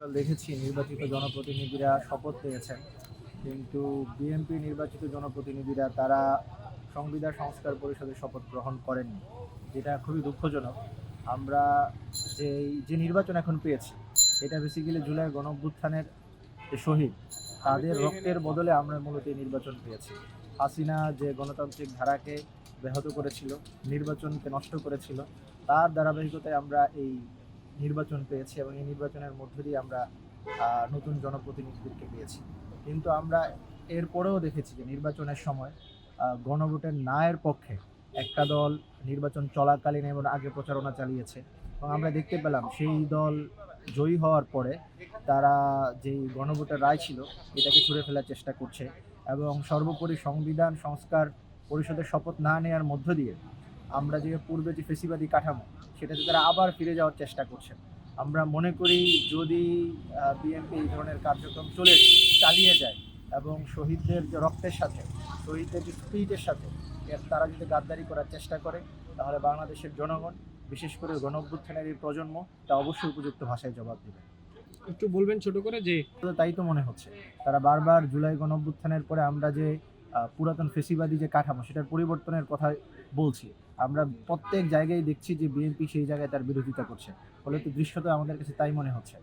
দেখেছি নির্বাচিত জনপ্রতিনিধিরা শপথ পেয়েছেন। কিন্তু বিএনপি নির্বাচিত জনপ্রতিনিধিরা তারা সংবিধান সংস্কার পরিষদে শপথ গ্রহণ করেননি, যেটা খুবই দুঃখজনক। আমরা যে যে নির্বাচন এখন পেয়েছি, এটা বেসিক্যালি জুলাই গণ অভ্যুত্থানের যে শহীদ, তাদের রক্তের বদলে আমরা মূলত এই নির্বাচন পেয়েছি। হাসিনা যে গণতান্ত্রিক ধারাকে ব্যাহত করেছিল, নির্বাচনকে নষ্ট করেছিল, তার ধারাবাহিকতায় আমরা এই নির্বাচন পেয়েছে এবং এই নির্বাচনের মধ্য দিয়ে আমরা নতুন জনপ্রতিনিধিদেরকে পেয়েছি। কিন্তু আমরা এরপরেও দেখেছি যে নির্বাচনের সময় গণভোটের নায়ের পক্ষে একটা দল নির্বাচন চলাকালীন এবং আগে প্রচারণা চালিয়েছে। এবং আমরা দেখতে পেলাম সেই দল জয়ী হওয়ার পরে তারা যেই গণভোটের রায় ছিল, এটাকে ছুঁড়ে ফেলার চেষ্টা করছে এবং সর্বোপরি সংবিধান সংস্কার পরিষদের শপথ না নেওয়ার মধ্য দিয়ে আমরা যে পূর্বে যে ফেসিবাদী কাঠামো সেটাতে তারা আবার ফিরে যাওয়ার চেষ্টা করছেন। আমরা মনে করি যদি বিএনপি এই ধরনের কার্যক্রম চলে চালিয়ে যায় এবং শহীদদের যে রক্তের সাথে শহীদদের যে স্পিরিটের সাথে তারা যদি গাদ্দারি করার চেষ্টা করে তাহলে বাংলাদেশের জনগণ বিশেষ করে গণ অভ্যুত্থানের এই প্রজন্ম তা অবশ্যই উপযুক্ত ভাষায় জবাব দেবে। একটু বলবেন ছোট করে যে তাই তো মনে হচ্ছে। তারা বারবার জুলাই গণ অভ্যুত্থানের পরে আমরা যে পুরাতন ফেসিবাদী যে কাঠামো, সেটার পরিবর্তনের কথা বলছি। আমরা প্রত্যেক জায়গায় দেখছি যে বিএনপি সেই জায়গায় তার বিরোধিতা করছে। ফলে তো দৃশ্যত আমাদের কাছে তাই মনে হচ্ছে।